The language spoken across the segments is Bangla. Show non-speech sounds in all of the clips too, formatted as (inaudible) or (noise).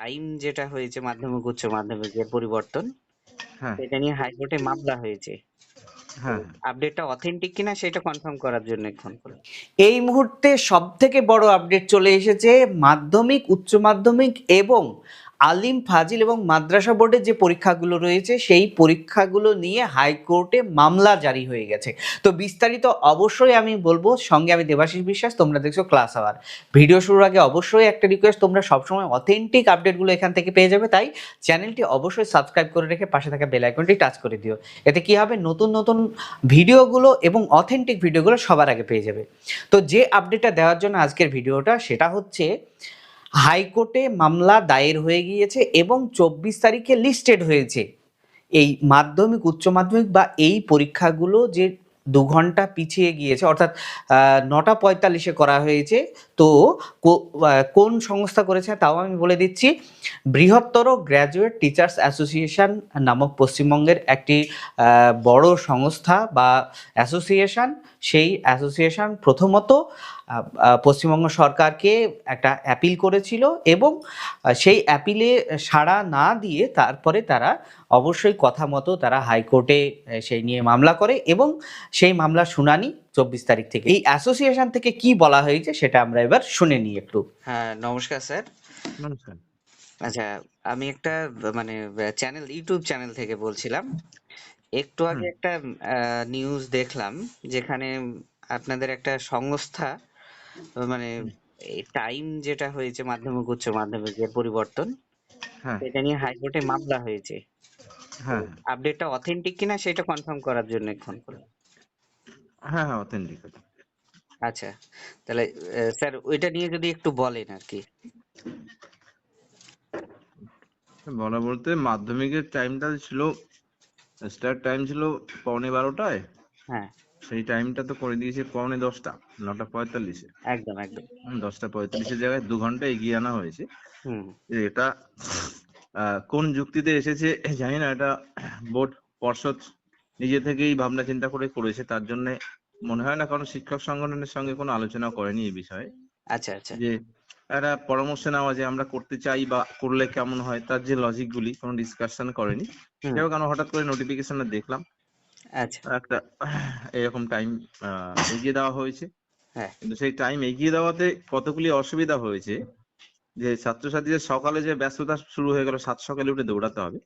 টাইম যেটা হয়েছে মাধ্যমিক উচ্চ মাধ্যমিকের পরিবর্তন হ্যাঁ। সেটা নিয়ে হাইকোর্টে মামলা হয়েছে। হ্যাঁ। আপডেটটা অথেন্টিক কিনা সেটা কনফার্ম করার জন্য ফোন করলাম এই মুহূর্তে সব থেকে বড় আপডেট চলে এসেছে মাধ্যমিক উচ্চ মাধ্যমিক এবং আলিম, ফাজিল এবং মাদ্রাসা বোর্ডের যে পরীক্ষাগুলো রয়েছে, সেই পরীক্ষাগুলো নিয়ে হাইকোর্টে মামলা জারি হয়ে গেছে। তো বিস্তারিত অবশ্যই আমি বলব, সঙ্গে আমি দেবাশিস বিশ্বাস, তোমরা দেখছ ক্লাস আওয়ার। ভিডিও শুরুর আগে অবশ্যই একটা রিকোয়েস্ট তোমরা সবসময় অথেন্টিক আপডেটগুলো এখান থেকে পেয়ে যাবে, তাই চ্যানেলটি অবশ্যই সাবস্ক্রাইব করে রেখে পাশে থাকা বেল আইকনটি টাচ করে দিও। এতে কি হবে? নতুন নতুন ভিডিওগুলো এবং অথেন্টিক ভিডিওগুলো সবার আগে পেয়ে যাবে। তো যে আপডেটটা দেওয়ার জন্য আজকের ভিডিওটা, সেটা হচ্ছে হাইকোর্টে মামলা দায়ের হয়ে গিয়েছে এবং চব্বিশ তারিখে লিস্টেড হয়েছে। এই মাধ্যমিক, উচ্চ মাধ্যমিক বা এই পরীক্ষাগুলো যে দু ঘণ্টা পিছিয়ে গিয়েছে, অর্থাৎ নটা পঁয়তাল্লিশে করা হয়েছে। তো কোন সংস্থা করেছে তাও আমি বলে দিচ্ছি। বৃহত্তর গ্র্যাজুয়েট টিচার্স অ্যাসোসিয়েশন নামক পশ্চিমবঙ্গের একটি বড় সংস্থা বা অ্যাসোসিয়েশন। সেই অ্যাসোসিয়েশন প্রথমত পশ্চিমবঙ্গ সরকারকে একটা অ্যাপিল করেছিল এবং সেই অ্যাপিলে সাড়া না দিয়ে তারপরে তারা অবশ্যই কথা মতো তারা হাইকোর্টে সেই নিয়ে মামলা করে এবং সেই মামলার শুনানি চব্বিশ তারিখ থেকে। এই অ্যাসোসিয়েশন থেকে কি বলা হয়েছে সেটা আমরা এবার শুনে নিই একটু। হ্যাঁ নমস্কার স্যার। নমস্কার। আচ্ছা আমি একটা মানে চ্যানেল ইউটিউব চ্যানেল থেকে বলছিলাম। একটু আগে একটা নিউজ দেখলাম যেখানে আপনাদের একটা সংস্থা মানে টাইম যেটা হয়েছে মাধ্যমিক উচ্চ মাধ্যমিক মাধ্যমিকের পরিবর্তন হ্যাঁ। সেটা নিয়ে হাইকোর্টে মামলা হয়েছে। হ্যাঁ। আপডেটটা অথেন্টিক কিনা সেটা কনফার্ম করার জন্য ফোন করলাম হ্যাঁ হ্যাঁ অথেন্টিক আচ্ছা তাহলে স্যার ওইটা নিয়ে যদি একটু বলেন আর কি। বলা বলতে মাধ্যমিকের টাইমটা ছিল স্টার্ট টাইম ছিল পৌনে বারোটায়। হ্যাঁ। সেই টাইমটা তো করে দিয়েছে পৌনে দশটা নটা পঁয়তাল্লিশে। একদম একদম। দশটা পঁয়তাল্লিশের জায়গায় দু ঘণ্টা এগিয়ে আনা হয়েছে। হুম। এটা কোন যুক্তিতে এসেছে জানি না এটা বোর্ড পর্ষদ নিজে থেকেই ভাবনা চিন্তা করে করেছে তার জন্য মনে হয় না কারণ শিক্ষক সংগঠনের সঙ্গে কোনো আলোচনা করেনি এই বিষয়ে। আচ্ছা আচ্ছা। যে একটা পরামর্শ নেওয়া যে আমরা করতে চাই বা করলে কেমন হয় তার যে লজিক গুলি কোনো ডিসকাশন করেনি। যাই হোক আমরা হঠাৎ করে নোটিফিকেশনে দেখলাম। আচ্ছা। একটা এরকম টাইম এগিয়ে দেওয়া হয়েছে। হ্যাঁ। কিন্তু সেই টাইম এগিয়ে দেওয়াতে কতগুলি অসুবিধা হয়েছে যে ছাত্রছাত্রীদের সকালে যে ব্যস্ততা শুরু হয়ে গেল সাত সকালে উঠে দৌড়াতে হবে।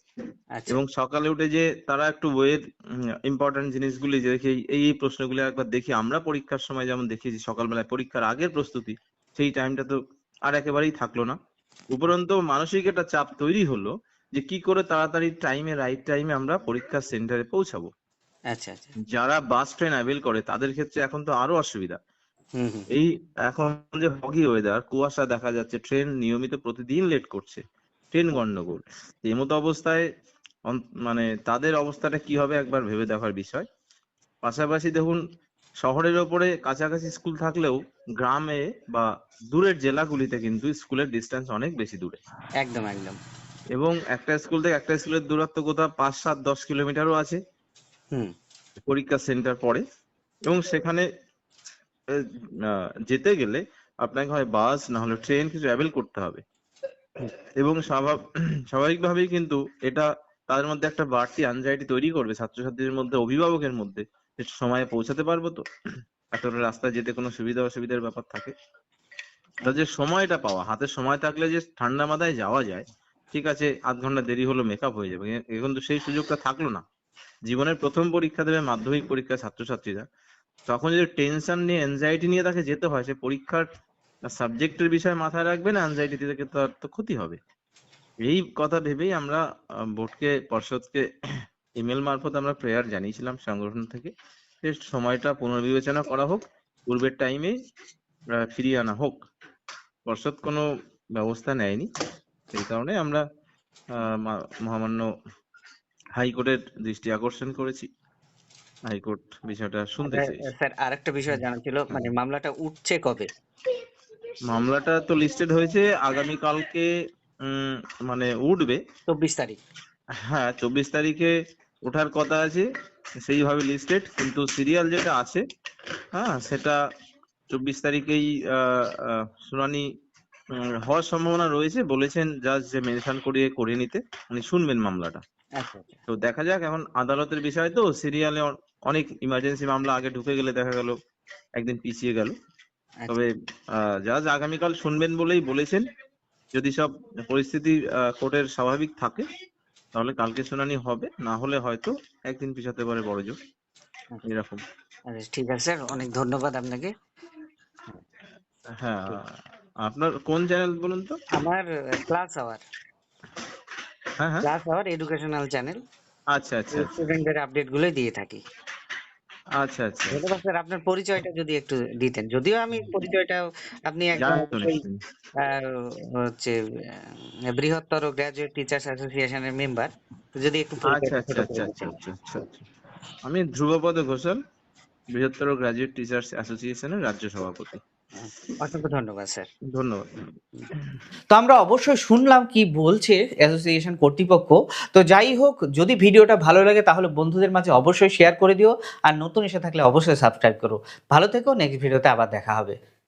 আচ্ছা। এবং সকালে উঠে যে তারা একটু বইয়ের ইম্পর্টেন্ট জিনিসগুলি যে দেখি এই প্রশ্নগুলি একবার দেখি আমরা পরীক্ষার সময় যেমন দেখেছি সকালবেলায় পরীক্ষার আগের প্রস্তুতি সেই টাইমটা তো আর একেবারেই থাকল না। উপরন্তু মানসিক একটা চাপ তৈরি হলো যে কি করে তাড়াতাড়ি টাইমে রাইট টাইমে আমরা পরীক্ষার সেন্টারে পৌঁছাবো। আচ্ছা আচ্ছা। যারা বাস ট্রেন অ্যাভেল করে তাদের ক্ষেত্রে এখন তো আরও অসুবিধা। এই এখন যে ফগি ওয়েদার কুয়াশা দেখা যাচ্ছে ট্রেন নিয়মিত প্রতিদিন লেট করছে ট্রেন গন্ডগোল। এই মতো অবস্থায় মানে তাদের অবস্থাটা কি হবে একবার ভেবে দেখার বিষয়। পাশাপাশি দেখুন শহরের ওপরে কাছাকাছি স্কুল থাকলেও গ্রামে বা দূরের জেলাগুলিতে কিন্তু স্কুলের ডিস্টেন্স অনেক বেশি দূরে। একদম একদম। এবং একটা স্কুল থেকে একটা স্কুলের দূরত্ব কোথাও পাঁচ সাত দশ কিলোমিটারও আছে। হুম। পরীক্ষা সেন্টার পড়ে এবং সেখানে যেতে গেলে আপনাকে হয় বাস, না হলে ট্রেন কিছু অ্যাভেল করতে হবে। এবং স্বাভাব- স্বাভাবিকভাবেই কিন্তু এটা তাদের মধ্যে একটা বাড়তি অ্যাংজাইটি তৈরি করবে ছাত্রছাত্রীদের মধ্যে, অভিভাবকের মধ্যে। সময়ে পৌঁছাতে পারব তো। এতটা রাস্তায় যেতে কোনো সুবিধা অসুবিধার ব্যাপার থাকে। তা যে সময়টা পাওয়া, হাতে সময় থাকলে যে ঠান্ডা মাথায় যাওয়া যায়, ঠিক আছে, আধ ঘণ্টা দেরি হলো মেকআপ হয়ে যাবে। এখন তো সেই সুযোগটা থাকল না। জীবনের প্রথম পরীক্ষা দেবে মাধ্যমিক পরীক্ষা ছাত্রছাত্রীরা। তখন যদি টেনশন নিয়ে এনজাইটি নিয়ে তাকে যেতে হয়, সে পরীক্ষার সাবজেক্টের বিষয়ে মাথায় রাখবে না এনজাইটি থেকে তার তো ক্ষতি হবে। এই কথা ভেবেই আমরা বোর্ডকে, পর্ষদকে (clears throat) ইমেল মারফত আমরা প্রেয়ার জানিয়েছিলাম সংগঠন থেকে সময়টা পুনর্বিবেচনা করা হোক, পূর্বের টাইমে ফিরিয়ে আনা হোক। পর্ষদ কোনো ব্যবস্থা নেয়নি। সেই কারণে আমরা মহামান্য হাইকোর্টের দৃষ্টি আকর্ষণ করেছি। হাইকোর্ট বিষয়টা শুনতে চেয়েছে স্যার আরেকটা বিষয় জানার ছিল মানে মামলাটা উঠছে কবে? মামলাটা তো লিস্টেড হয়েছে আগামী কালকে মানে উঠবে। চব্বিশ তারিখ। হ্যাঁ চব্বিশ তারিখে ওঠার কথা আছে সেইভাবে লিস্টেড কিন্তু সিরিয়াল যেটা আছে হ্যাঁ সেটা চব্বিশ তারিখেই শুনানি হওয়ার সম্ভাবনা রয়েছে বলেছেন জাজ যে মেনশন করিয়ে করে নিতে উনি শুনবেন মামলাটা। আচ্ছা আচ্ছা। তো দেখা যাক এখন আদালতের বিষয় তো সিরিয়ালে অনেক ইমার্জেন্সি মামলা আগে ঢুকে গেলে দেখা গেল একদিন পিছিয়ে গেল। আচ্ছা। তবে জাজ আগামীকাল শুনবেন বলেই বলেছেন যদি সব পরিস্থিতি কোর্টের স্বাভাবিক থাকে তাহলে কালকে শুনানি হবে না হলে হয়তো একদিন পিছাতে পারে বড় জোর। এরকম। ঠিক আছে স্যার অনেক ধন্যবাদ আপনাকে। হ্যাঁ আপনার কোন চ্যানেল বলুন তো? আমার ক্লাস আওয়ার হ্যাঁ হ্যাঁ। ক্লাস আওয়ার এডুকেশনাল চ্যানেল আচ্ছা আচ্ছা স্টুডেন্টদের আপডেটগুলো দিয়ে থাকি। আচ্ছা আচ্ছা। ধন্যবাদ স্যার আপনার পরিচয়টা যদি একটু দিতেন। যদিও আমি পরিচয়টা আপনি হচ্ছে বৃহত্তর গ্রাজুয়েট টিচার্স অ্যাসোসিয়েশনের মেম্বার যদি একটু আচ্ছা আচ্ছা আচ্ছা আচ্ছা আচ্ছা আচ্ছা আচ্ছা। আমি ধ্রুবপদ ঘোষাল বৃহত্তর গ্রাজুয়েট টিচার্স অ্যাসোসিয়েশনের রাজ্য সভাপতি। অসংখ্য ধন্যবাদ স্যার। ধন্যবাদ। তো আমরা অবশ্যই শুনলাম কি বলছে অ্যাসোসিয়েশন কর্তৃপক্ষ। তো যাই হোক যদি ভিডিওটা ভালো লাগে তাহলে বন্ধুদের মাঝে অবশ্যই শেয়ার করে দিও। আর নতুন এসে থাকলে অবশ্যই সাবস্ক্রাইব করো। ভালো থেকো নেক্সট ভিডিওতে আবার দেখা হবে।